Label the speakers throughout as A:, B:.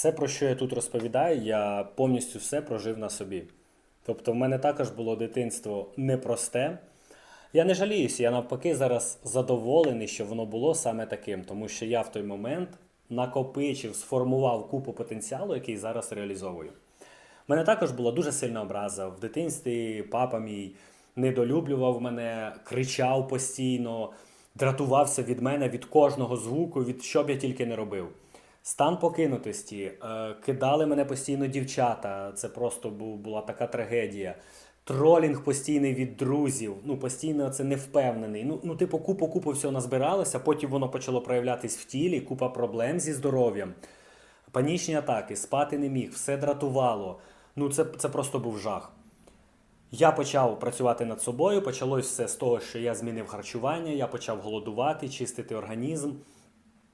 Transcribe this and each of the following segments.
A: Все, про що я тут розповідаю, я повністю все прожив на собі. Тобто, в мене також було дитинство непросте. Я не жаліюся, я навпаки зараз задоволений, що воно було саме таким, тому що я в той момент накопичив, сформував купу потенціалу, який зараз реалізовую. У мене також була дуже сильна образа. В дитинстві папа мій недолюблював мене, кричав постійно, дратувався від мене, від кожного звуку, від що б я тільки не робив. Стан покинутості, е, кидали мене постійно дівчата. Це просто була така трагедія. Тролінг постійний від друзів. Ну, постійно це невпевнений. Ну, ну, типу, купу купу всього назбиралося, потім воно почало проявлятись в тілі, купа проблем зі здоров'ям. Панічні атаки, спати не міг, все дратувало. Ну, це, це просто був жах. Я почав працювати над собою. Почалось все з того, що я змінив харчування, я почав голодувати, чистити організм.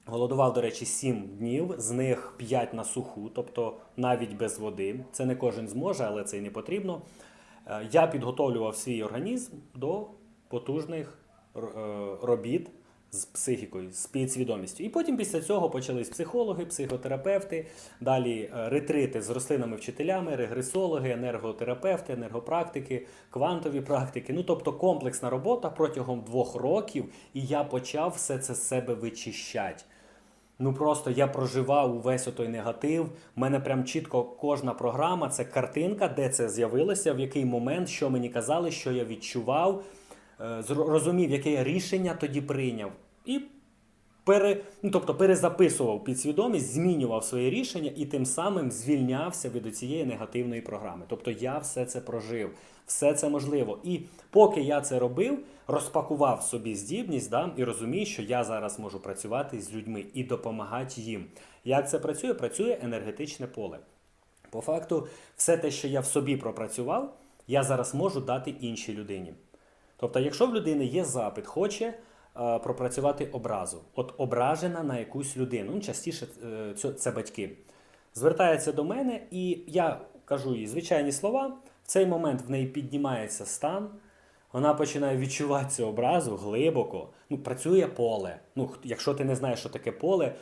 A: Голодував, до речі, 7 днів, з них 5 на суху, тобто навіть без води. Це не кожен зможе, але це й не потрібно. Е, Я підготовлював свій організм до потужних е, робіт з психікою, з підсвідомістю. І потім після цього почались психологи, психотерапевти, далі е, ретрити з рослинами-вчителями, регресологи, енерготерапевти, енергопрактики, квантові практики. Ну тобто комплексна робота протягом двох років, і я почав все це з себе вичищати. Ну просто я проживав увесь той негатив. У мене прям чітко кожна програма це картинка, де це з'явилося, в який момент, що мені казали, що я відчував, зрозумів, розумів, яке я рішення тоді прийняв. І пере, ну, тобто перезаписував підсвідомість, змінював своє рішення і тим самим звільнявся від цієї негативної програми. Тобто я все це прожив, все це можливо. І поки я це робив, розпакував собі здібність да, і розумію, що я зараз можу працювати з людьми і допомагати їм. Як це працює? Працює енергетичне поле. По факту, все те, що я в собі пропрацював, я зараз можу дати іншій людині. Тобто, якщо в людини є запит, хоче пропрацювати образу, от ображена на якусь людину, ну, частіше е, це батьки, звертається до мене, і я кажу їй звичайні слова. В цей момент в неї піднімається стан, вона починає відчувати цю образу глибоко. Ну, працює поле. Ну, якщо ти не знаєш, що таке поле,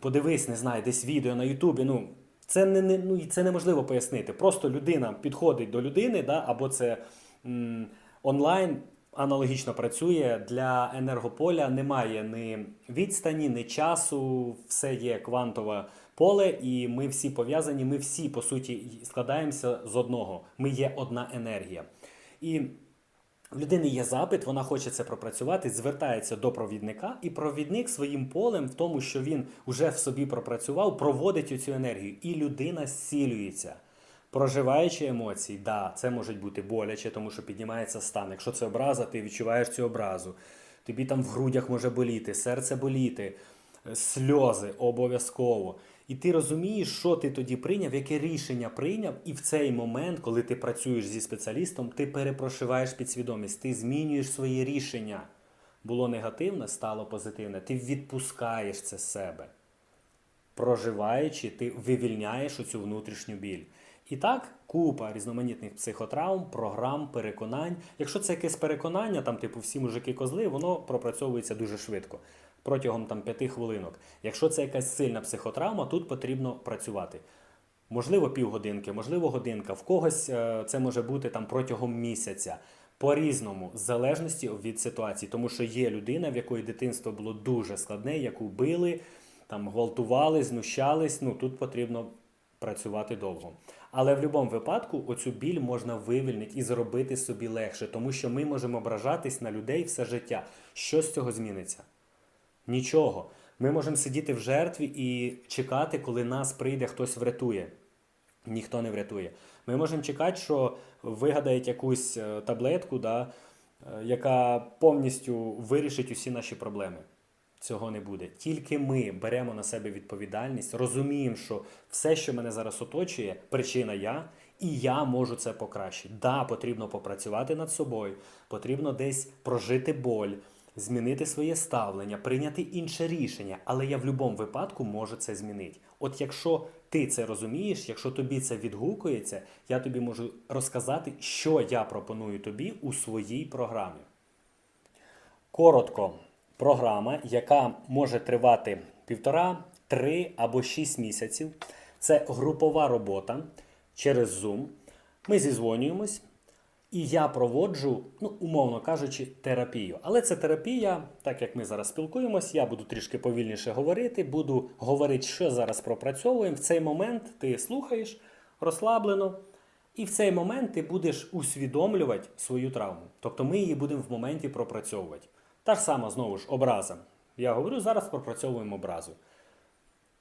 A: подивись, не знаю, десь відео на Ютубі. Ну, це не, не, ну, це неможливо пояснити. Просто людина підходить до людини, да, або це м, онлайн аналогічно працює. Для енергополя немає ні відстані, ні часу, все є квантове поле, і ми всі пов'язані, ми всі, по суті, складаємося з одного. Ми є одна енергія. І в людини є запит, вона хоче це пропрацювати, звертається до провідника, і провідник своїм полем, в тому, що він вже в собі пропрацював, проводить цю енергію, і людина зцілюється. Проживаючи емоції, да, це може бути боляче, тому що піднімається стан. Якщо це образа, ти відчуваєш цю образу. Тобі там в грудях може боліти, серце боліти, е, сльози обов'язково. І ти розумієш, що ти тоді прийняв, яке рішення прийняв, і в цей момент, коли ти працюєш зі спеціалістом, ти перепрошиваєш підсвідомість, ти змінюєш свої рішення. Було негативне, стало позитивне. Ти відпускаєш це з себе проживаючи, ти вивільняєш оцю внутрішню біль. І так, купа різноманітних психотравм, програм, переконань. Якщо це якесь переконання, там, типу, всі мужики козли, воно пропрацьовується дуже швидко, протягом там, п'яти хвилинок. Якщо це якась сильна психотравма, тут потрібно працювати. Можливо, півгодинки, можливо, годинка. В когось е, це може бути там протягом місяця. По-різному, в залежності від ситуації, тому що є людина, в якої дитинство було дуже складне, яку били, там гвалтували, знущались. Ну тут потрібно працювати довго. Але в будь-якому випадку оцю біль можна вивільнити і зробити собі легше, тому що ми можемо ображатись на людей все життя. Що з цього зміниться? Нічого. Ми можемо сидіти в жертві і чекати, коли нас прийде хтось врятує. Ніхто не врятує. Ми можемо чекати, що вигадають якусь е, таблетку, да, е, яка повністю вирішить усі наші проблеми. Цього не буде. Тільки ми беремо на себе відповідальність, розуміємо, що все, що мене зараз оточує, причина я, і я можу це покращити. Да, потрібно попрацювати над собою, потрібно десь прожити боль, змінити своє ставлення, прийняти інше рішення, але я в будь-якому випадку можу це змінити. От якщо ти це розумієш, якщо тобі це відгукується, я тобі можу розказати, що я пропоную тобі у своїй програмі. Коротко, програма, яка може тривати півтора, три або шість місяців. Це групова робота через Zoom. Ми зізвонюємось, і я проводжу, ну, умовно кажучи, терапію. Але це терапія, так як ми зараз спілкуємось, я буду трішки повільніше говорити, буду говорити, що зараз пропрацьовуємо. В цей момент ти слухаєш розслаблено, і в цей момент ти будеш усвідомлювати свою травму. Тобто ми її будемо в моменті пропрацьовувати. Та ж сама, знову ж, образа. Я говорю, зараз пропрацьовуємо образу.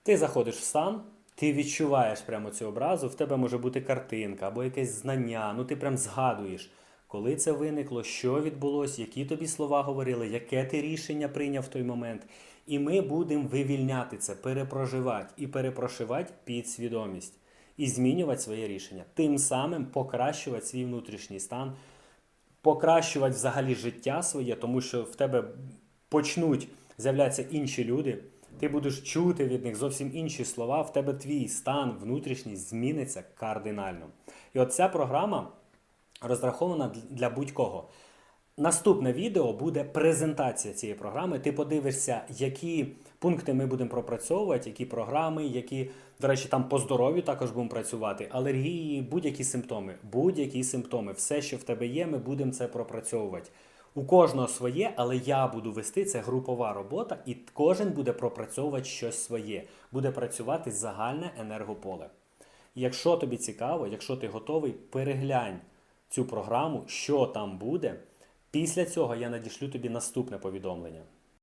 A: Ти заходиш в стан, ти відчуваєш прямо цю образу, в тебе може бути картинка або якесь знання, ну ти прям згадуєш, коли це виникло, що відбулося, які тобі слова говорили, яке ти рішення прийняв в той момент. І ми будемо вивільняти це, перепроживати і перепрошивати підсвідомість і змінювати своє рішення. Тим самим покращувати свій внутрішній стан, покращувати взагалі життя своє, тому що в тебе почнуть з'являтися інші люди. Ти будеш чути від них зовсім інші слова, в тебе твій стан внутрішній зміниться кардинально. І от ця програма розрахована для будь-кого. Наступне відео буде презентація цієї програми. Ти подивишся, які пункти ми будемо пропрацьовувати, які програми, які, до речі, там по здоров'ю також будемо працювати, алергії, будь-які симптоми, будь-які симптоми, все, що в тебе є, ми будемо це пропрацьовувати. У кожного своє, але я буду вести це групова робота, і кожен буде пропрацьовувати щось своє, буде працювати загальне енергополе. Якщо тобі цікаво, якщо ти готовий, переглянь цю програму, що там буде. Після цього я надішлю тобі наступне повідомлення.